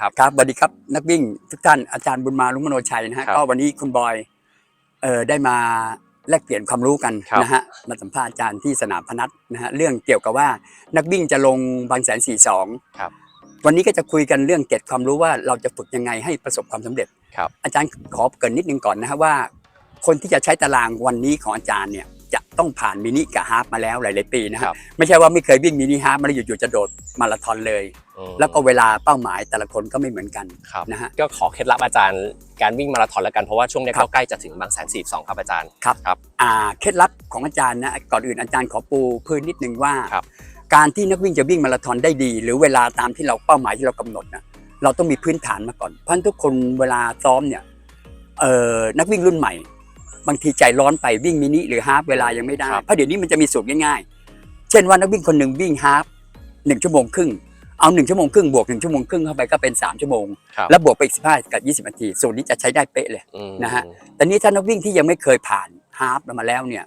ครับครับสวัสดีครับนักวิ่งทุกท่านอาจารย์บุญมาลุงมโนชัยนะฮะครับก็วันนี้คุณบอยเอ่อได้มาแลกเปลี่ยนความรู้กันครับนะฮะมาสัมภาษณ์อาจารย์ที่สนามพนัสนะฮะเรื่องเกี่ยวกับว่านักวิ่งจะลงบางแสนสี่สองครับ วันนี้ก็จะคุยกันเรื่องเกร็ดความรู้ว่าเราจะฝึกยังไงให้ประสบความสำเร็จ ครับ อาจารย์ขอเกรินนิดนึงก่อนนะฮะว่า คนที่จะใช้ตารางวันนี้ของอาจารย์เนี่ยจะต้องผ่านมินิกับฮาล์ฟมาแล้วหลายๆปีนะคฮะรับ ไม่ใช่ว่าไม่เคยวิ่งมินิฮาล์ฟมาแล้วอยู่ๆจะโดดมาราธอนเลยอืม แล้วก็เวลาเป้าหมายแต่ละคนก็ไม่เหมือนกันครับนะฮะก็ขอเคล็ดลับอาจารย์การวิ่งมาราธอนแล้วกันเพราะว่าช่วงนี้ครับก็ใกล้จะถึงบางแสนสี่สองครับอาจารย์ครับครับอ่าเคล็ดลับของอาจารย์นะก่อนอื่นอาจารย์ขอปูพื้นนิดนึงว่าครับการที่นักวิ่งจะวิ่งมาราธอนได้ดี หรือเวลาตามที่เราเป้าหมายที่เรากำหนดนะเราต้องมีพื้นฐานมาก่อนเพราะฉะนั้นทุกคนเวลาซ้อมเนี่ยเอ่อนักวิ่งรุ่นใหม่ บางทีใจร้อนไปวิ่งมินิหรือฮาล์ฟเวลายังไม่ได้ครับเพราะเดี๋ยวนี้มันจะมีสูตรง่าย ๆ เช่นว่านักวิ่งคนหนึ่งวิ่งฮาล์ฟหนึ่งชั่วโมงครึ่ง เอาหนึ่งชั่วโมงครึ่งบวกหนึ่งชั่วโมงครึ่งเข้าไปก็เป็นสามชั่วโมง ครับ แล้วบวกไปอีกสิบห้ากับยี่สิบนาทีสูตรนี้จะใช้ได้เป๊ะเลย อืมนะฮะ แต่นี้ถ้านักวิ่งที่ยังไม่เคยผ่านฮาล์ฟมาแล้วเนี่ย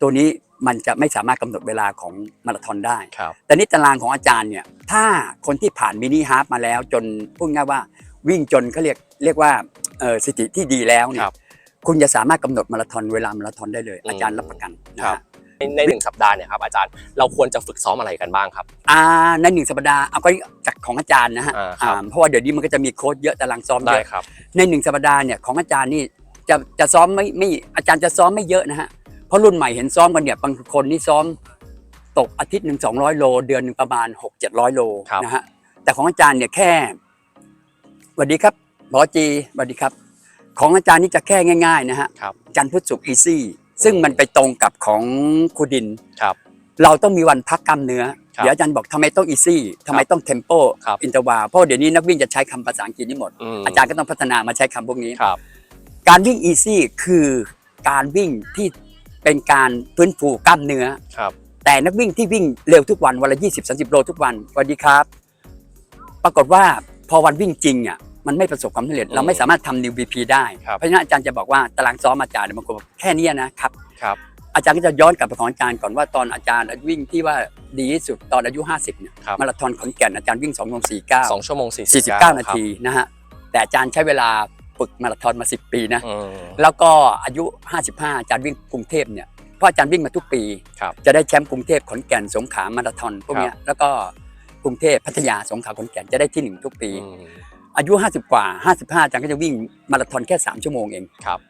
ตัวนี้มันจะไม่สามารถกำหนดเวลาของมาราธอนได้ ครับ แต่นี่ตารางของอาจารย์เนี่ยถ้าคนที่ผ่านมินิฮาล์ฟมาแล้วจนพูดง่ายว่าวิ่งจนเขาเรียกเรียกว่าเอ่อสถิติที่ดีแล้วเนี่ครัยบคุณจะสามารถกำหนดมาราธอนเวลามาราธอนได้เลยอืมอาจารย์รับประกันนะครัฮะ บ ในในหนึ่งสัปดาห์เนี่ยครับอาจารย์เราควรจะฝึกซ้อมอะไรกันบ้างครับ อ่าในหนึ่งสัปดาห์เอาก็จากของอาจารย์นะฮะอ่าครับ อ่าเพราะว่าเดี๋ยวนี้มันก็จะมีโค้ดเยอะตารางซ้อมเยได้อะครับ ในหนึ่งสัปดาห์เนี่ยของอาจารย์นี่จะจะซ้อมไม่ไม่อาจารย์จะซ้อมไม่เยอะนะฮะเพราะรุ่นใหม่เห็นซ้อมกันเนี่ยบางคนนี่ซ้อมตกอาทิตย์หนึ่งสองร้อยโล เดือนหนึ่งประมาณหกเจ็ดร้อยโลครับ นะฮะแต่ของอาจารย์เนี่ยแค่สวัสดีครับหมอจีสวัสดีครับ ของอาจารย์นี่จะแค่ง่ายๆนะฮะครับ จันทร์พุธศุกร์อีซี่ ซึ่งมันไปตรงกับของครูดิน ครับ เราต้องมีวันพักกล้ามเนื้อ ครับเดี๋ยวอาจารย์บอกทำไมต้องอีซี่ทำไมต้องเทมโปครับ อินเตอร์วาเพราะเดี๋ยวนี้นักวิ่งจะใช้คำภาษาอังกฤษนี่หมด มอาจารย์ก็ต้องพัฒนามาใช้คำพวกนี้ ครับ การวิ่งอีซี่คือการวิ่งที่เป็นการฟื้นฟูกล้ามเนื้อ ครับ แต่นักวิ่งที่วิ่งเร็วทุกวันวันละ 20 30 โลทุกวันสวัสดีครับ ปรากฏว่าพอวันวิ่งจริงอะ มันไม่ประสบความสำเร็จ เราไม่สามารถทำนิวบีพีได้ ครับ เพราะฉะนั้นอาจารย์จะบอกว่าตารางซ้อมอาจารย์เนี่ยบางคนบอกแค่เนี้ยนะครับครับ อาจารย์ก็จะย้อนกลับไปของอาจารย์ก่อนว่าตอนอาจารย์วิ่งที่ว่าดีที่สุดตอนอายุ 50เนี่ยครับ มาราธอนขอนแก่นอาจารย์วิ่ง2โมง49สองชั่วโมงสี่49 นาทีนะฮะแต่อาจารย์ใช้เวลาฝึกมาราธอนมา 10 ปีนะอืมแล้วก็อายุ 55 อาจารย์วิ่งกรุงเทพเนี่ย เพราะอาจารย์วิ่งมาทุกปี ครับจะได้แชมป์กรุงเทพขอนแก่นสงขลามาราธอนพวกเนี้ย แล้วก็กรุงเทพพัทยาสงขลาขอนแก่นจะได้ที่หนึ่งทุกปี อืม อายุ 50 กว่า 55อาจารย์ก็จะวิ่งมาราธอนแค่ 3 ชั่วโมงเองครับ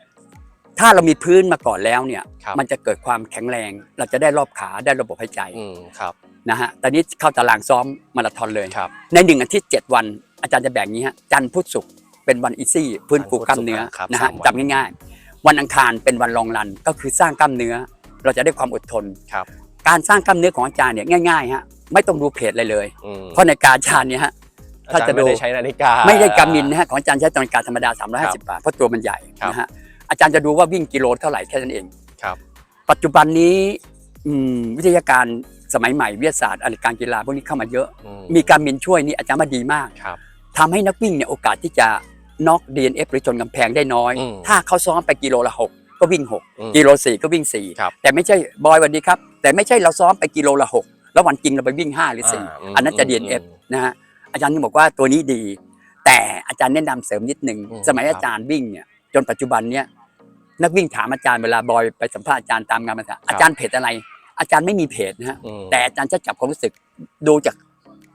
ถ้าเรามีพื้นมาก่อนแล้วเนี่ย ครับ มันจะเกิดความแข็งแรง เราจะได้รอบขาได้ระบบหายใจอืมครับนะฮะตอนนี้เข้าตารางซ้อมมาราธอนเลย ครับ ในหนึ่งอาทิตย์7วัน อาจารย์จะแบ่งนี้ฮะจันทร์พุธศุกร์เป็นวันอีซี่พื้นฟูกล้ามเนื้อครับนะฮะสามวัน จำง่ายๆ วันอังคารเป็นวันลองรันก็คือสร้างกล้ามเนื้อ เราจะได้ความอดทน ครับการสร้างกล้ามเนื้อของอาจารย์เนี่ยง่ายๆฮะไม่ต้องดูเพจเลยเลย อืมเพราะในการอาจารย์เนี่ยฮะ อาจารย์ไม่ได้ใช้นาฬิกา ไม่ได้กามินนะฮะของอาจารย์ใช้นาฬิกาธรรมดา 350 บาท เพราะตัวมันใหญ่ครับนะฮะอาจารย์จะดูว่าวิ่งกิโลเท่าไหร่แค่นั้นเองครับ ปัจจุบันนี้อืมวิทยาการสมัยใหม่วิทยาศาสตร์อะไรการกีฬาพวกนี้เข้ามาเยอะอืมีการมินช่วยนี่อาจารย์ว่าดีมากครับทำให้นักวิ่งเนี่ยโอกาสที่จะน็อก DNF หรือชนกำแพงได้น้อยอืมถ้าเขาซ้อมไปกิโลละ6ก็วิ่งอืม6กิโล4ก็วิ่งครับ4แต่ไม่ใช่บอยสวันดีครับ แต่ไม่ใช่เราซ้อมไปกิโลละ 6 แล้ววันจริงเราไปวิ่ง 5 หรือา4อันนั้นจะม DNF นะฮะ อาจารย์นี่บอกว่าตัวนี้ดี แต่อาจารย์แนะนำเสริมนิดนึงอืมสมัยครับอาจารย์วิ่งเนี่ยจนปัจจุบันเนี่ยนักวิ่งถามอาจารย์เวลาบอยไปสัมภาษณ์อาจารย์ตามงานมาถามอาจารย์เพจอะไร อาจารย์ไม่มีเพจนะฮะอืมแต่อาจารย์จะจับความรู้สึกดูจาก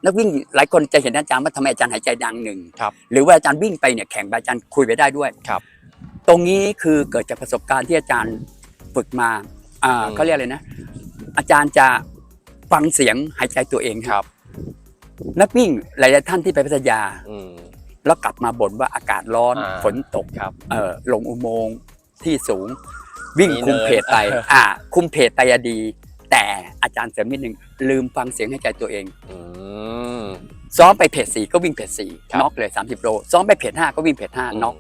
นักวิ่งหลายคนจะเห็นอาจารย์ว่าทำไมอาจารย์หายใจดังหนึ่งครับหรือว่าอาจารย์วิ่งไปเนี่ยแข่งไปอาจารย์คุยไปได้ด้วยครับ ตรงนี้คือเกิดจากประสบการณ์ที่อาจารย์ฝึกมาอ่าอืมเขาเรียกอะไรนะ อาจารย์จะฟังเสียงหายใจตัวเองครับ นักวิ่งหลายๆท่านที่ไปพัทยาอืม แล้วกลับมาบ่นว่าอากาศร้อนอ่าฝนตกครับเอ่อลงอุโมงค์ที่สูง วิ่งมีคุมเนิน เพจไปอ่า คุมเพจไปอะดี แต่อาจารย์เสริมนิดนึงลืมฟังเสียงหายใจตัวเอง อืม ซ้อมไปเพจสี่ก็วิ่งเพจสี่ครับ น็อกเลย30โลซ้อมไปเพจห้าก็วิ่งเพจห้าน็อก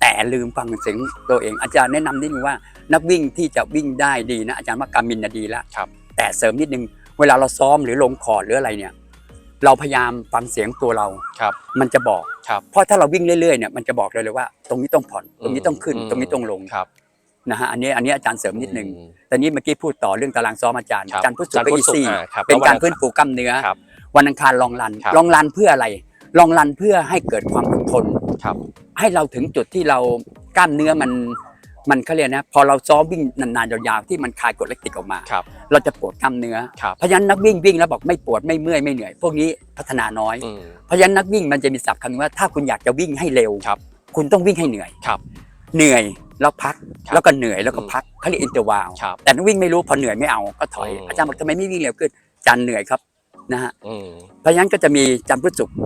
แต่ลืมฟังเสียงตัวเองอาจารย์แนะนำนิดนึงว่านักวิ่งที่จะวิ่งได้ดีนะอาจารย์ว่าการมินนะดีแล้วครับแต่เสริมนิดนึงเวลาเราซ้อมหรือลงคอร์ดหรืออะไรเนี่ย เราพยายามฟังเสียงตัวเรา ครับ มันจะบอก ครับเพราะถ้าเราวิ่งเรื่อยๆเนี่ยมันจะบอกเลยเลยว่า ตรงนี้ต้องผ่อน ตรงนี้ต้องขึ้นอืมตรงนี้ต้องลงครับ นะฮะ อันนี้อันนี้อาจารย์เสริมนิดนึง อืม แต่นี้เมื่อกี้พูดต่อเรื่องตารางซ้อมอาจารย์ ครับอาจารย์พูดสุดก็อาจารย์พูอีดสุดซี่อ่าครับเป็นแล้ววันการอังคารฟื้นฟูกล้ามเนื้อ ครับวันอังคารลองรัน ครับลองรันเพื่ออะไร ลองรันเพื่อให้เกิดความอดทน ครับให้เราถึงจุดที่เรากล้ามเนื้อมัน มันเขาเรียกนะพอเราซ้อมวิ่งนานๆยาวๆที่มันคลายกรดแลคติกออกมา ครับ เราจะปวดกล้ามเนื้อ ครับเพราะฉะนั้นนักวิ่งวิ่งแล้วบอกไม่ปวดไม่เมื่อยไม่เหนื่อย พวกนี้พัฒนาน้อย อืม เพราะฉะนั้นนักวิ่งมันจะมีศัพท์คำว่าถ้าคุณอยากจะวิ่งให้เร็วครับคุณต้องวิ่งให้เหนื่อยครับเหนื่อยแล้วพักครับแล้วก็เหนื่อยแล้วก็อืมพักเขาเรียกอินเตอร์วาลครับแต่นักวิ่งไม่รู้พอเหนื่อยไม่เอาก็ถอยอืม อาจารย์บอกทำไมไม่วิ่งเร็วขึ้นอาจารย์เหนื่อยครับนะฮะอืม เพราะฉะนั้นก็จะมีจันทร์พุธศุกร์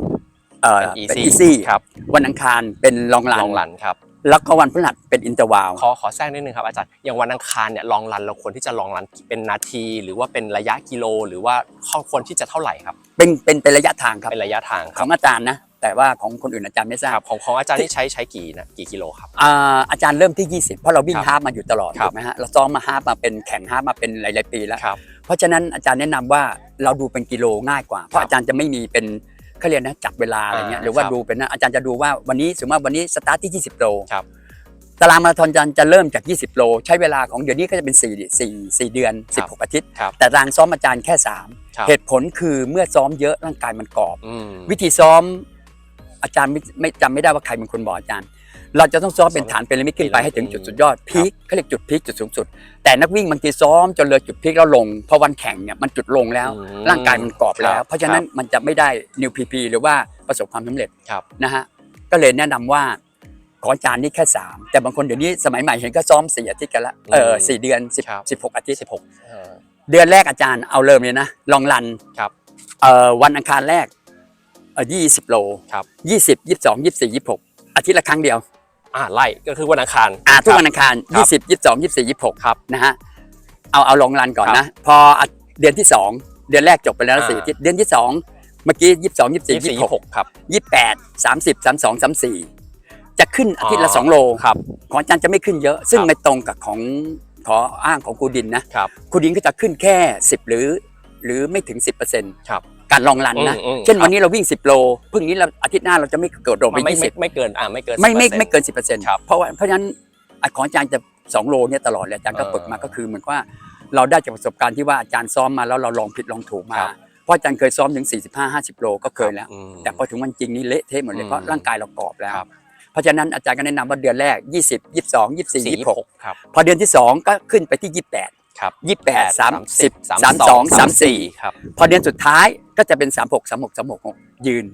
เอ่อเป็นเป็น easy อีซี่ครับ วันอังคารเป็นลองรัน ลองรันครับ แล้วก็วันพฤหัสเป็นอินเตอร์วาล ขอขอแทรกนิดนึงครับอาจารย์อย่างวันอังคารเนี่ยลองรันเราควรที่จะลองรันเป็นนาที หรือว่าเป็นระยะกิโล หรือว่าข้อควรที่จะเท่าไหร่ครับ เป็นเป็นเป็นระยะทางครับเป็นระยะทางคขรัอบงอาจารย์นะ แต่ว่าของคนอื่นอาจารย์ไม่ทราครับ บของของอาจารย์ที่ใช้ใช้กี่นะกี่กิโลครับ อ่าอาจารย์เริ่มที่ 20 เพราะเราวิ่งครับฮาล์ฟมาอยู่ตลอดครับ ถูกไหมฮะเราซ้อมมาฮาล์ฟมาเป็นแข่งฮาล์ฟมาเป็นหลายๆปีแล้ว ครับ เพราะฉะนั้นอาจารย์แนะนำว่าเราดูเป็นกิโลง่ายกว่า เพราะอาจารย์จะไม่มีเป็น เขาเรียกนะจับเวลาอะไรเงี้ยอ่าหรือว่าครับดูเป็นนะอาจารย์จะดูว่าวันนี้สมมติว่าวันนี้สตาร์ทที่ 20 โลครับตารางมาราธอนอาจารย์จะเริ่มจาก 20 โล ใช้เวลาของเดี๋ยวนี้ก็จะเป็น 4 4 4 เดือนครับ16 อาทิตย์ครับแต่ตารางซ้อมอาจารย์แค่ครับ3เหตุผลคือเมื่อซ้อมเยอะร่างกายมันกรอบอืมวิธีซ้อมอาจารย์ไม่ไม่จำไม่ได้ว่าใครเป็นคนบอกอาจารย์ เราจะต้องซ้อมเป็นฐานเป็นลิมิตขึ้นไปให้ถึงจุดสุดยอดพีคเขาเรียกจุดพีคจุดสูงสุด แต่นักวิ่งบางทีซ้อมจนเลยจุดพีคแล้วลงพอวันแข่งเนี่ยมันจุดลงแล้วอืมร่างกายมันกรอบแล้ครัวบเพราะฉะนั้นมันจะไม่ได้นิวพีพีหรือว่าประสบความสำเร็จครับนะฮะก็เลยแนะนำว่าของอาจารย์นี่แค่ 3 แต่บางคนเดี๋ยวนี้สมัยใหม่เห็นก็ซ้อมสี่อาทิตย์กันละเออสี่เดือนสิบครับสิบหกอาทิตย์สิบหกเอ่อเดือนแรกอาจารย์เอาเริ่มเลยนะลองรันครับเอ่อวันอังคารแรกเอ่อยี่สิบโลครับยี่สิบยี่สิบสองยี่สิบสี่ยี่สิบหกอาทิตย์ละครั้งเดียว อ่าไล่ก็คือวันอังคาร อ่าทุกครับวันอังคาร ครัยี่บสิบยี่สิบสองยี่สิบสี่ยี่สิบหกครับนะฮะเอาเอาลองรันก่อนครับนะ พออะเดือนที่สองเดือนแรกจบไปแล้วอ่าสี่อาทิตย์เดือนที่สองเมื่อกี้ยี่สิบสองยี่สิบสี่ยี่สิบยี่สี่สิบหยี่กสิบหกครับยี่สิบแปดสามสิบสามสองสามสี่จะขึ้นอาทิตย์ละ อ๋อสองโลครับของอาจารย์จะไม่ขึ้นเยอะ ซึ่งครับ ไม่ตรงกับของขออ้างของครูดินนะ ครับ ครูดินก็จะขึ้นแค่สิบหรือ หรือไม่ถึงสิบเปอร์เซ็นต์ครับ การลองรันนะ อืมอืม เช่นครับวันนี้เราวิ่ง 10 โลพรุ่งนี้เราอาทิตย์หน้าเราจะไม่เกิดโดดไปไม่ยี่ไม่สิบไม่เกินอ่าไม่เกิน ไม่ไม่10%ไม่เกินสิบเปอร์เซ็นต์ครับเพราะว่าเพราะฉะนั้นอะของอาจารย์จะ 2 โลเนี่ยตลอดเลยอาจารย์ก็เออฝึกมาก็คือเหมือนว่าเราได้จากประสบการณ์ที่ว่าอาจารย์ซ้อมมาแล้วเราลองผิดลองถูกมา ครับ เพราะอาจารย์เคยซ้อมถึง 45 50 โลก็เคยแล้ว อืม แต่พอถึงวันจริงนี่เละเทะหมดเลอืยมเพราะร่างกายเรากรอบแล้ว ครับ เพราะฉะนั้นอาจารย์ก็แนะนำว่าเดือนแรก 20 22 24 26 ครับ พอเดือนที่ 2 ก็ขึ้นไปที่ 28 ครับ28 30สามสองสามสี่34 ครับ พอเดือนสุดท้าย ก็จะเป็น 36 36 36 ยืน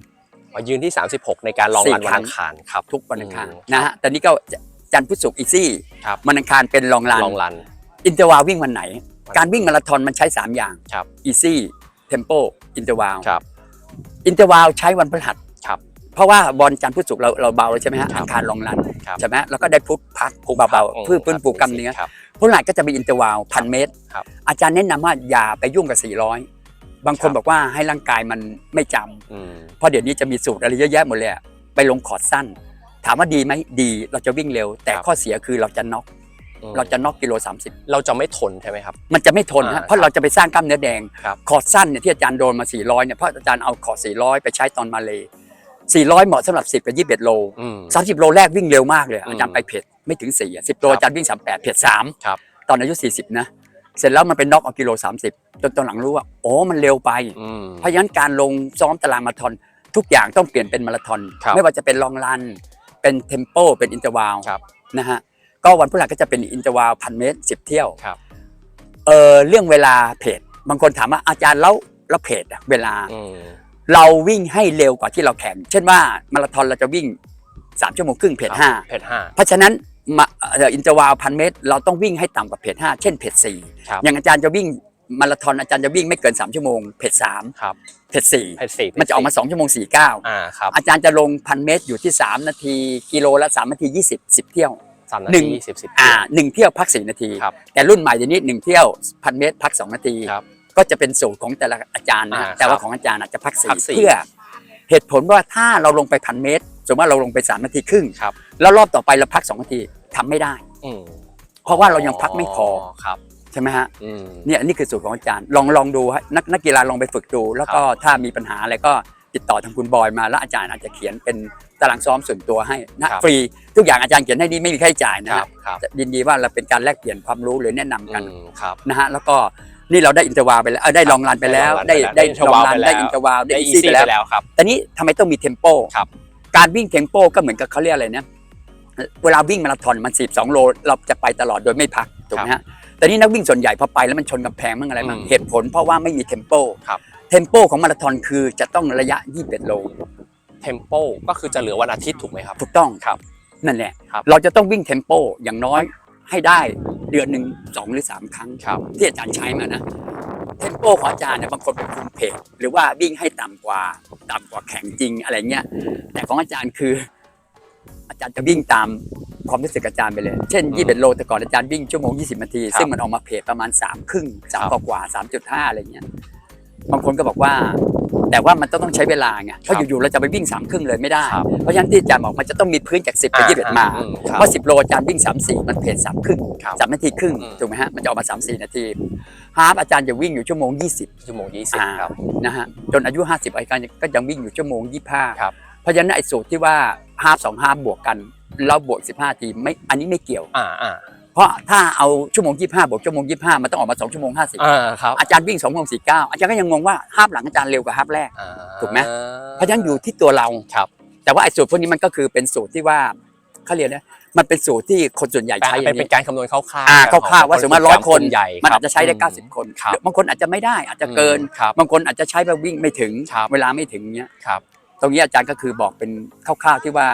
มายืนที่ 36 ในการลองรันสี่วันครั้งอังคารครับทุกวันอังคารอืมนะฮะแต่นี้ก็จันทร์พุธศุกร์อีซี่ครับวันอังคารเป็นลองรันลองรัน อินเตอร์วาลวิ่งวันไหน การวิ่งมาราธอนมันใช้ 3 อย่างครับอีซี่เทมโปอินเตอร์วาลครับอินเตอร์วาลใช้วันพฤหัสครับเพราะว่าบอลจันทร์พุธศุกร์เราเราเบาเลยใช่ไหมฮะครับอังคารลองรันครับใช่ไหมแล้วก็ได้พุธพักเบาๆเพื่อฟื้นฟูกล้ามเนื้อครับพฤหัสก็จะมีอินเตอร์วาลพันเมตรครับอาจารย์แนะนำว่าอย่าไปยุ่งกับ 400 บางคนครับบอกว่าให้ร่างกายมันไม่จำอืมเพราะเดี๋ยวนี้จะมีสูตรอะไรเยอะแยะหมดเลยอะไปลงคอร์ดสั้น ถามว่าดีไหมดีเราจะวิ่งเร็ว แต่ครับข้อเสียคือเราจะน็อกอืมเราจะน็อกกิโล 30 เราจะไม่ทนใช่ไหมครับ มันจะไม่ทนอ่าฮะเพราะเราจะไปสร้างกล้ามเนื้อแดงครับคอร์ดสั้นเนี่ยที่อาจารย์โดนมา 400เนี่ยเพราะอาจารย์เอาคอร์ด400 ไปใช้ตอนมาเลย400 เหมาะสำหรับ 10 กับ 21 โลอืม30 โลแรกวิ่งเร็วมากเลยอืมอาจารย์ไปเผ็ดไม่ถึง4อะ10 โลครับอาจารย์วิ่ง 38เผ็ด3ครับตอนอายุ 40 นะ เสร็จแล้วมันเป็นน็อกเอากิโล30จนตอนหลังรู้ว่าโอ้มันเร็วไป อืม เพราะฉะนั้นการลงซ้อมตารางมาราธอนทุกอย่างต้องเปลี่ยนเป็นมาราธอน ครับ ไม่ว่าจะเป็นลองรัน เป็นเทมโป เป็นอินเตอร์วาลครับ นะฮะ ก็วันพฤหัสก็จะเป็นอินเตอร์วาลพันเมตรสิบเที่ยวครับ เออเรื่องเวลาเพจบางคนถามว่าอาจารย์แล้วแล้วเพจอะเวลา อืม เราวิ่งให้เร็วกว่าที่เราแข่ง เช่นว่ามาราธอนเราจะวิ่ง 3 ชั่วโมงครึ่งเพจห้าเพจห้าเพราะฉะนั้น มาเอ่ออินเตอร์วาลพันเมตร เราต้องวิ่งให้ต่ำกว่าเพจห้าเช่นเพจสี่ครับอย่างอาจารย์จะวิ่งมาราธอนอาจารย์จะวิ่งไม่เกิน 3 ชั่วโมงเพจสามครับเพจสี่เพจสี่มันจะออกมา 2 ชั่วโมง 49อ่าครับอาจารย์จะลงพันเมตรอยู่ที่ 3 นาที กิโลละ 3 นาที 20 10 เที่ยวสามนาหนึ่ทีงยี่สิบสิบอ่าหนึ่งเที่ยวพัก 4 นาทีครับแต่รุ่นใหม่เดี๋ยวนี้ 1 เที่ยวพันเมตรพัก 2 นาทีครับก็จะเป็นสูตรของแต่ละอาจารย์นะอ่าแต่ว่าครับของอาจารย์อาจจะพักพักสี่4เพื่อเหตุผลว่าถ้าเราลงไปพันเมตร สมมติว่าเราลงไป3นาทีครึ่งครับ แล้วรอบต่อไปเราพัก2นาทีทำไม่ได้ อืมเพราะว่าเรายังพักไม่พอครับใช่ไหมฮะอืมเนี่ยนี่คือสูตรของอาจารย์ ลองลองดูฮะนักนักกีฬาลองไปฝึกดู แล้วก็ถ้ามีปัญหาอะไรก็ติดต่อทางคุณบอยมาแล้วอาจารย์อาจจะเขียนเป็นตารางซ้อมส่วนตัวให้นะครับฟรี ทุกอย่างอาจารย์เขียนให้นี่ไม่มีค่าใช้จ่ายนะคครัรับบครับยินดีว่าเราเป็นการแลกเปลี่ยนความรู้หรือแนะนำกันอืมครับนะฮะแล้วก็นี่เราได้อินเตอร์วาไปแล้วเออได้ลองรันไปแล้ว ได้ได้ลองรันได้ไปแล้วลองรันได้อินเตอร์วาได้ได้อีอีซี่ซี่ไปไปแล้วแล้วครับแต่นี้ทำไมต้องมีเทมโปครับ การวิ่งเทมโปก็เหมือนกับเขาเรียกอะไรนะเวลาวิ่งมาราธอนมัน42โลเราจะไปตลอดโดยไม่พักถูกไหมฮะแต่นี่นักวิ่งส่วนใหญ่พอไปแล้วมันชนกับแพงมั่งอะไรมั่งอืมเหตุผลเพราะว่าไม่มีเทมโปครับเทมโปของมาราธอนคือจะต้องระยะ21โลเทมโปก็คือจะเหลือวันอาทิตย์ถูกไหมครับ ถูกต้องครับนั่นแหละครับเราจะต้องวิ่งเทมโปอย่างน้อยให้ได้เดือนหนึ่งสองหรือสามครั้งครับที่อาจารย์ใช้มานะ เทมโปของอาจารย์เนี่ยบางคนเป็นคุมเพจหรือว่าวิ่งให้ต่ำกว่าต่ำกว่าแข่งจริงอะไรเงี้ยแต่ของอาจารย์คือ อาจารย์จะวิ่งตามความรู้สึกอาจารย์ไปเลย เช่นอืม21โลแต่ก่อนอาจารย์วิ่งชั่วโมง 20 นาทีครับซึ่งมันออกมาเพจประมาณ3ครึ่งครั3บกว่ากว่า3.5อะไรเงี้ยบางคนก็บอกว่า แต่ว่ามันต้องต้องใช้เวลาไงเพราะอยู่ๆเราจะไปวิ่ง3ครึ่งเลยไม่ได้ครับเพราะฉะนั้นที่อาจารย์บอกมันจะต้องมีพื้นจาก 10ไป21มาอืครับเพราะ10 โลอาจารย์วิ่ง 3 4 มันเพจ3ครึ่งครับสามนาทีครึ่งอืมถูกไหมฮะมันจะออกมา 3 4 นาทีฮาร์ปอาจารย์จะวิ่งอยู่ชั่วโมง 20 ชั่วโมงยี่สิบอ่าครับนะฮะจนอายุ 50อาจารย์ก็ยังวิ่งอยู่ชั่วโมง 25ครับเพราะฉะนั้นไอ้สูตรที่ว่าฮาร์ปสองฮาร์ปบวกกันแล้วบวก15ทีไม่อันนี้ไม่เกี่ยวอ่าอ่า เพราะถ้าเอาชั่วโมง 25บวกชั่วโมง 25 มันต้องออกมา 2 ชั่วโมง 50 อ่าครับอาจารย์วิ่ง2ชั่วโมง49 อาจารย์ก็ยังงงว่าฮาร์ปหลังอาจารย์เร็วกว่าฮาร์ปแรก อ่าถูกไหม เพราะฉะนั้นอยู่ที่ตัวเรา ครับแต่ว่าไอ้สูตรพวกนี้มันก็คือเป็นสูตรที่ว่าเขาเรียกนะมันเป็นสูตรที่คนส่วนใหญ่ใช้อเป็นย่างเป็นนี้ การคำนวณคร่าวๆอ่าของคร่าวๆว่าสมมติร้อยคน ใหญ่มันครับอาจจะใช้ได้อืม90 คนครับบางคนอาจจะไม่ได้อาจจะเกิน ครับ บางคนอาจจะใช้แบบวิ่งไม่ถึงครับ เวลาไม่ถึงเนี้ย ครับ ตรงนี้อาจารย์ก็คือบอกเป็นคร่าวๆที่ว่า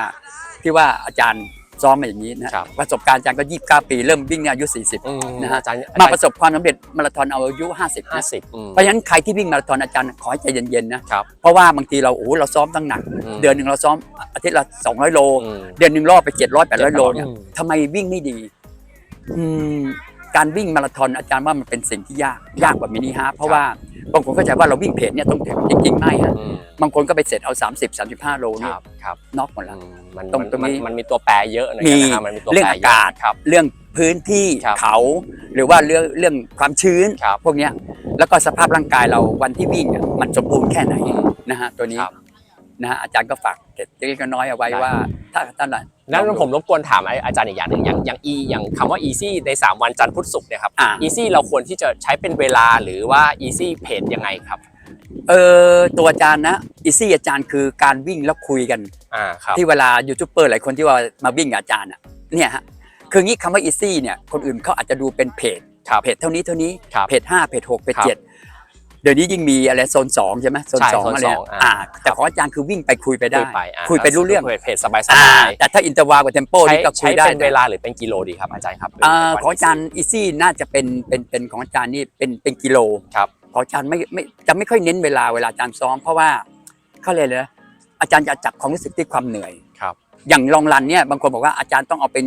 ที่ว่าอาจารย์ ซ้อมมาอย่างนี้นะครับ ประสบการณ์อาจารย์ก็ 29 ปีเริ่มวิ่งเนี่ยอายุ 40อืมนะฮะอาจารย์มาประสบความสำเร็จมาราธอนเอาอายุ 50ห้านะสิบอืม เพราะฉะนั้นใครที่วิ่งมาราธอนอาจารย์ขอให้ใจเย็นๆนะครับเพราะว่าบางทีเราโอ้โหเราซ้อมตั้งหนักมเดือนหนึ่งเราซ้อมอาทิตย์ละ 200 โล อืม เดือนหนึ่งรอบไป 700 800 โลเนี่ยอืม ทำไมวิ่งไม่ดี อืม การวิ่งมาราธอนอาจารย์ว่ามันเป็นสิ่งที่ยากยากกว่ามินิฮาล์ฟเพราะว่าบางคนเข้าใจว่าเราวิ่งเพจเนี่ยต้องถึงจริงๆไม่ฮะอืมบางคนก็ไปเสร็จเอา 30 35 โลคนี่รับครับน็อกหมดอืแล้วมมันตรงมันตรงนี้มันมันมีตัวแปรเยอะหน่อยมีนะครับมันมีตัวเรื่องแปรอาเยอะกาศ ครับ เรื่องพื้นที่ครับเขา หรือว่าเรื่องเรื่องความชื้น ครับ พวกเนี้ยแล้วก็สภาพร่างกายเราวันที่วิ่งอะมันสมบูรณ์แค่ไหนนะฮะตัวนี้ครับ นะฮะอาจารย์ก็ฝากเก็บเล็กๆน้อยๆเอาไว้ได้ว่า ถ้าท่านนั้นลองดูผมรบกวนถามอาจารย์อีกอย่างหนึ่งอย่างอย่าง e อย่างคำว่า easy ใน 3 วันจันทร์พุธศุกร์เนี่ยครับอ่า easy เราควรที่จะใช้เป็นเวลาหรือว่า easy เพจยังไงครับเออตัวอาจารย์นะอีซี่อาจารย์คือการวิ่งแล้วคุยกันอ่าครับที่เวลายูทูบเบอร์หลายคนที่ว่ามาวิ่งกับอาจารย์อะเนี่ยฮะคืองี้คำว่าอีซี่เนี่ยคนอื่นเขาอาจจะดูเป็นเพจครับเพจเท่านี้เท่านี้ครับเพจห้าเพจหกเพจครับ เจ็ดเดี๋ยวนี้ยิ่งมีอะไรโซนสองใช่ไหมโซนใช่สองโซนอะไรสเนี่ยองอ่าอ่าแต่ครับของอาจารย์คือวิ่งไปคุยไปได้ คุยไปอ่าคุยไปรู้เรื่องเพจสบายสอ่าบายแต่ถ้าอินเตอร์วากับเทมโปใช้นี่ก็คุใช้ยได้เป็นเวลาหรือเป็นกิโลดีครับอาจารย์ครับอ่าเป็นของอาจารย์อีซี่น่าจะเป็นเป็นเป็นของอาจารย์นี่เป็นเป็นกิโล ครับของอาจารย์ไม่ไม่จะไม่ค่อยเน้นเวลาเวลาอาจารย์ซ้อม เพราะว่าเขาเลยกเลยนะอาจารย์จะจับความรู้สึกที่ความเหนื่อย ครับอย่างลองรันเนี่ยบางคนบอกว่าอาจารย์ต้องเอาเป็น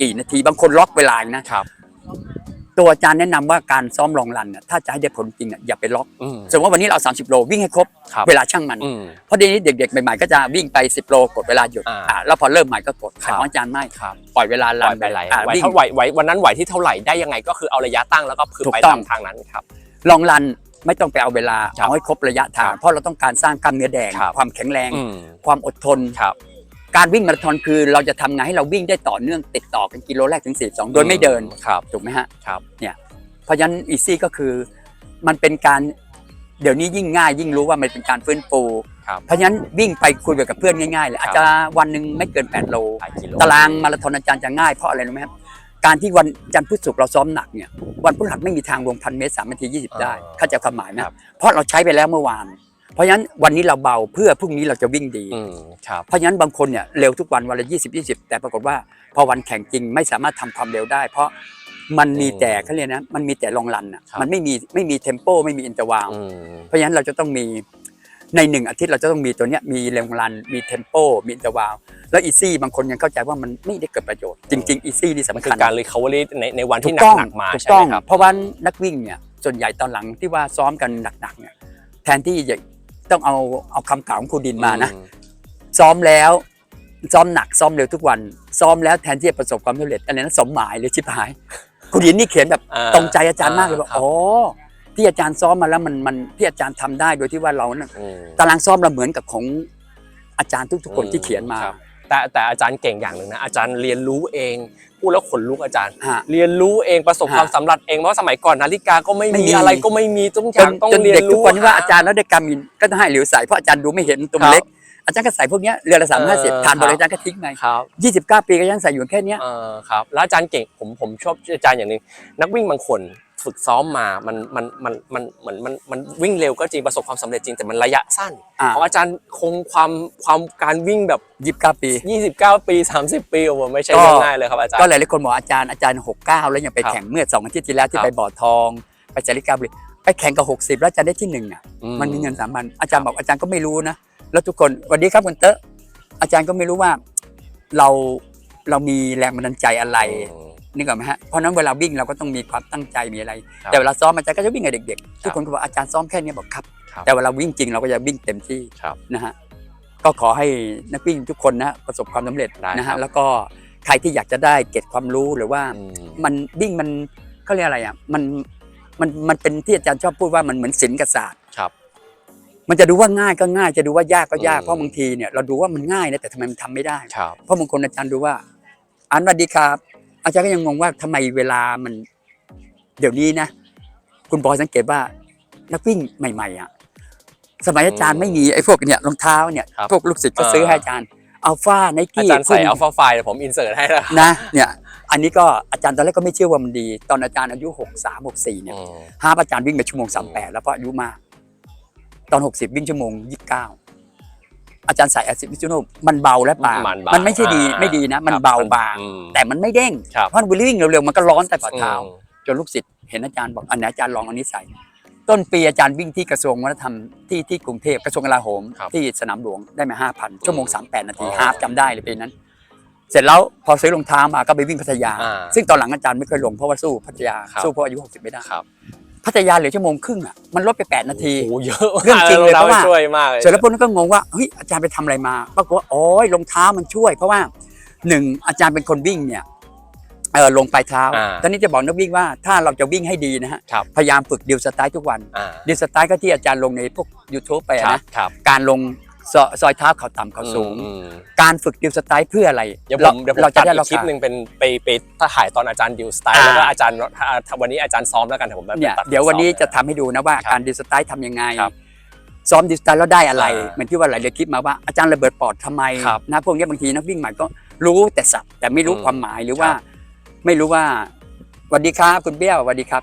กี่นาที บางคนล็อกเวลานะครับ ตัวอาจารย์แนะนำว่าการซ้อมลองรันน่ะถ้าจะให้ได้ผลจริงอะอย่าไปล็อกอืมสมมติว่าวันนี้เรา 30 โลวิ่งให้ครบครับเวลาช่างมันอืมเพราะเดี๋ยวนี้เด็กๆใหม่ๆก็จะวิ่งไป 10 โลกดเวลาหยุดอ่าอ่าแล้วพอเริ่มใหม่ก็กดครับของอาจารย์ไม่ครับปล่อยเวลาไหรัวนไปไหลอ่าไหววิ่งเท่าไหวไหววันนั้นไหวที่เท่าไหร่ได้ยังไงก็คือเอาระยะตั้งแล้วก็คือถูกไปต้อตางมทางนั้นครับลองรันไม่ต้องไปเอาเวลาครับเอาให้ครบระยะทางครับเพราะเราต้องการสร้างกล้ามเนื้อแดงครับความแข็งแรงอืมความอดทนครับ การวิ่งมาราธอนคือเราจะทำไงให้เราวิ่งได้ต่อเนื่องติดต่อกันกิโลแรกถึง42โดยไม่เดินครับถูกไหมฮะครับเพราะฉะนั้นอีซี่ก็คือมันเป็นการเดี๋ยวนี้ยิ่งง่ายยิ่งรู้ว่ามันเป็นการฟื้นฟูครับเพราะฉะนั้นวิ่งไปคุยกับเพื่อนง่ายๆเลยอาจจะวันหนึ่งไม่เกิน8โลหลายกิโลตารางมาราธอนอาจารย์จะง่ายเพราะอะไรรู้ไหมครับการที่วันจันทร์พุธศุกร์เราซ้อมหนักเนี่ยวันพฤหัสไม่มีทางลงพันเมตรสามนาทียี่สิบได้เข้าใจความหมายไหมครับเพราะเราใช้ไปแล้วเมื่อวาน เพราะฉะนั้นวันนี้เราเบาเพื่อพรุ่งนี้เราจะวิ่งดี อืมครับเพราะฉะนั้นบางคนเนี่ยเร็วทุกวันวันละยี่สิบยี่สิบแต่ปรากฏว่าพอวันแข่งจริงไม่สามารถทำความเร็วได้ เพราะมันมีอืมแต่เขาเรียกนะมันมีแต่ลองรันอะครับมันไม่มีไม่มีเทมโปไม่มีอินเตอร์วาลอืมเพราะฉะนั้นเราจะต้องมีในหนึ่งอาทิตย์เราจะต้องมีตัวเนี้ยมีลองรัน มีเทมโป มีอินเตอร์วาลแล้วอีซี่บางคนยังเข้าใจว่ามันไม่ได้เกิดประโยชน์ จริง ๆ อีซี่นี่มันสำคืคัญอการ recovery ในในวันถูที่กต้องหนักๆมาถูกใช่ต้ไหอมงครับเพราะว่านักวิ่งเนี่ยส่วนใหญ่ตอนหลังที่ว่าซ้อมกันหนักๆเนี่ยแทนที่จะ ต้องเอาเอาคำกล่าวของครูดินมานะอืซ้อมแล้วซ้อมหนักซ้อมเร็วทุกวัน ซ้อมแล้วแทนที่จะประสบความสำเร็จอะไรนั้นสมหมายเลยชิบหายคุณดินนี่เขียนแบบอ่าตรงใจอาจารย์มากเลยว่าครับ อ๋อที่อาจารย์ซ้อมมาแล้วมันมันที่อาจารย์ทำได้โดยที่ว่าเรานั้น อืม ตารางซ้อมเราเหมือนกับของอาจารย์ทุกๆคนอืมที่เขียนมา ครับ แต่แต่อาจารย์เก่งอย่างหนึ่งนะอาจารย์เรียนรู้เองพูดแล้วขนลุกอาจารย์ ฮะเรียนรู้เองประสบฮะความสำเร็จเองเพราะสมัยก่อนนาฬิกาก็ไม่ไม่มีมี อะไรก็ไม่มีทุกอจย่านงต้องจนเรียเด็นกทุกรู้ คนที่ว่าหอาจารย์แล้วได้กามินก็ต้องให้หลิวใส่เพราะอาจารย์ดูไม่เห็นตัวมันเล็กอาจารย์ก็ใส่พวกเนี้ยเรือละสามห้าสิบเออ ทานบครับริอาจารย์ก็ทิ้งไปครับยี่สิบเก้าปีก็ยังใส่อยู่แค่เนี้ย เออครับแล้วอาจารย์เก่งผมผมชอบอาจารย์อย่างหนึ่งนักวิ่งบางคน ฝึกซ้อมมา มันมันมันมันเหมือนมันมันวิ่งเร็วก็จริงประสบความสำเร็จจริงแต่มันระยะสั้นอ่าของอาจารย์คงความความการวิ่งแบบยี่สิบเก้าปี29ปี30ปีโอ้โหไม่ใช่ก็เรื่องง่ายเลยครับอาจารย์ก็หลายๆคนบอกอาจารย์อาจารย์หกเก้าแล้วยังไปครับแข่งเมื่อสองอาทิตย์ที่แล้วที่ครับไปบ่อทอง ไปจาริกาบุรีไปแข่งกับหกสิบแล้วอาจารย์ได้ที่หนึ่งอะอืมันมีเงินสามพันอาจารย์บอกอาจารย์ก็ไม่รู้นะแล้วทุกคนสวัสดีครับคุณเตอะอาจารย์ก็ไม่รู้ว่าเราเรามีแรงบันดาลใจอะไรอืม นึกออกไหมฮะเพราะฉะนั้นเวลาวิ่งเราก็ต้องมีความตั้งใจมีอะไรครับแต่เวลาซ้อมอาจารย์ก็จะวิ่งกับเด็กๆครับทุกคนก็บอกอาจารย์ซ้อมแค่นี้บอกครับครับ แต่เวลาวิ่งจริงเราก็จะวิ่งเต็มที่ครับนะฮะก็ขอให้นักวิ่งทุกคนนะประสบความสำเร็จได้นะครัฮะบแล้วก็ใครที่อยากจะได้เก็บความรู้หรือว่าอืมมันวิ่งมันเขาเรียกอะไรอะมันมันมันเป็นที่อาจารย์ชอบพูดว่ามันเหมือนศิลป์กับศาสตร์ครับ มันจะดูว่าง่ายก็ง่ายจะดูว่ายากก็ยากอืมเพราะบางทีเนี่ยเราดูว่ามันง่ายนะแต่ทำไมมันทำไม่ได้ครับเพราะบางคนอาจารย์ดูว่าอันสวัสดีครับ อาจารย์ก็ยังงงว่าทำไมเวลามัน เดี๋ยวนี้นะ คุณบอยสังเกตว่า นักวิ่งใหม่ๆอะสมัยอาจารย์ไม่มีไอ้พวกเนี่ยรองเท้าเนี่ยครับพวกลูกศิษย์ก็ซื้อให้อาจารย์อัลฟาไนอากี้จารย์ใส่อัลฟาไฟล์ผมอินเสิร์ตให้แล้วนะเนี่ยอันนี้ก็อาจารย์ตอนแรกก็ไม่เชื่อว่ามันดี ตอนอาจารย์อายุหกสามหกสี่เนี่ยอืมห้าอาจารย์วิ่งไปชั่วโมงสามแปดแล้วเพราะอายุมาก ตอนหกสิบวิ่งชั่วโมงยี่สิบเก้า อาจารย์ใส่แอซิดวิจูโนมันเบาและบางมันบางมันไม่ใช่ดีอ่าไม่ดีนะ มันครับเบาบาง อืมแต่มันไม่เด้งครับ เพราะวิลลิ่งเร็วๆมันก็ร้อนใต้ฝ่าเท้าอืมจนลูกศิษย์เห็นอาจารย์บอกอันไหนอาจารย์ลองอันนี้ใส่ ต้นปีอาจารย์วิ่งที่กระทรวงวัฒนธรรมที่ที่กรุงเทพกระทรวงกลาโหม ครับที่สนามหลวงได้มาห้าพันชั่วโมงสามแปดนาทีอ๋อฮาฟจำได้เลยปีนั้น เสร็จแล้วพอซื้อรองเท้ามาก็ไปวิ่งพัทยา อ่าซึ่งตอนหลังอาจารย์ไม่เคยลงเพราะว่าสู้พัทยาครับ สู้เพราะอายุหกสิบไม่ได้ ครับ พัทยาเหลือชั่วโมงครึ่งอะมันลดไปแปดนาทีโอ้โหเยอะเรื่องจริงเลยเพราะว่าช่วยมากเลยเสร็จแล้วพวกนั้นก็งงว่าเฮ้ยอาจารย์ไปทำอะไรมาปรากฏว่าโอ้ยรองเท้ามันช่วย เพราะว่าหนึ่งอาจารย์เป็นคนวิ่งเนี่ยเออลงปลายเท้าอ่าตอนนี้จะบอกนักวิ่งว่าถ้าเราจะวิ่งให้ดีนะฮะครับพยายามฝึกดิวสไตล์ทุกวันอ่าดิวสไตล์ก็ที่อาจารย์ลงในพวก YouTube ไปอะครับนะครับการลง ซอซอยเท้าเข่าต่ำเข่าสูง อืมการฝึกดิวสไตล์เพื่ออะไรเดี๋ยวผเรามเดี๋ยวผมเราจะตัดได้อีเรากคลิปหนึ่งเป็นไปไปถ้าถ่ายตอนอาจารย์ดิวสไตล์อ่าแล้วก็อาจารย์อ่าวันนี้อาจารย์ซ้อมแล้วกันเดี๋ยวผมไปเนี่ยตัเดี๋ยววันนี้ซ้อมจะทำให้ดูนะว่าครับการดิวสไตล์ทำยังไง ครับซ้อมดิวสไตล์แล้วได้อะไรอ่าเหมือนที่ว่าหลายๆคลิปมาว่าอาจารย์ระเบิดปอดทำไมครับนะพวกนี้บางทีนักวิ่งใหม่ก็รู้แต่สับแต่ไม่รู้อืมความหมายหรือว่า ครับ ไม่รู้ว่าสวัสดีครับคุณเบี้ยวสวัสดีครับ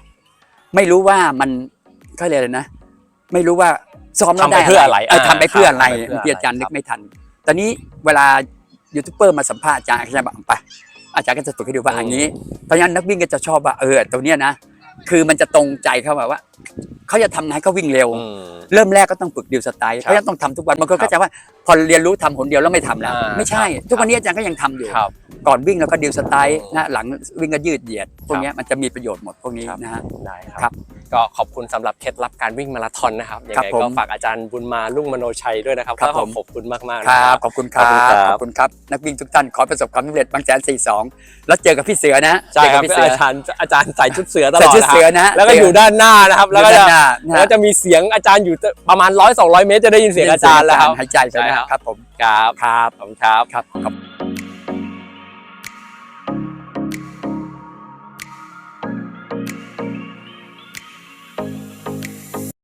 ไม่รู้ว่ามันเขาเรียกอะไรนะ ไม่รู้ว่า ซ้อมแล้วทำไปได้เพื่ออะไรเออทำไปเพื่ออะไรทำไปเพื่ออะไรบางทีอาจารย์นึครักบไม่ทัน ตอนนี้เวลายูทูบเบอร์มาสัมภาษณ์อาจารย์อาจารย์บอกไปอาจารย์ก็จะฝึกให้ดูว่าอย่างนี้เพราะฉะนั้นนักวิ่งก็จะชอบว่าเออตัวเนี้ยนะคือมันจะตรงใจเขาแบบว่าเขาจะทำไงให้เขาวิ่งเร็ว อืม เริ่มแรกก็ต้องฝึกดิวสไตล์เพราะฉะนั้นต้องทำทุกวันบางคนก็จะว่าพอเรียนรู้ทำหนเดียวแล้วไม่ทำแล้ว อ่าไม่ใช่ ครับ ทุกวันนี้อาจารย์ก็ยังทำอยู่ ครับ ก่อนวิ่งแล้วก็ดิวสไตล์อืมนะหลังวิ่งก็ยืดเหยียดพวคกรับเนี้ยมันจะมีประโยชน์หมดพวกนี้ครับ นะฮะ ได้คครัรับ บ ก็ขอบคุณสำหรับเคล็ดลับการวิ่งมาราธอนนะครับยังครับไงผมก็ฝากอาจารย์บุญมาลุ่งมโนชัยด้วยนะครับครับก็ขอผมขอบคุณมากๆคนะรัครับบขอบคุณครับขอบคุณครับขอบคุณครับนักวิ่งทุกท่านขอให้ประสบความสำเร็จบางแสนสี่สองแล้วเจอกับพี่เสือนะใช่ครับเจอกับพี่เสืออาจารย์อาจารย์ใส่ชุดเสือตลใส่อดชุดนะคเสือรับนะแล้วก็อยู่ด้านหน้านะครับแล้วก็ด้าจะนหน้านะแล้วจะมีเสียงอาจารย์อยู่ประมาณร้อยสองร้อยเมตรจะได้ยินเสียงอาจารย์แล้วครับหายใจไปใช่นะครับครับผมครับครับขอบคุณครับครับ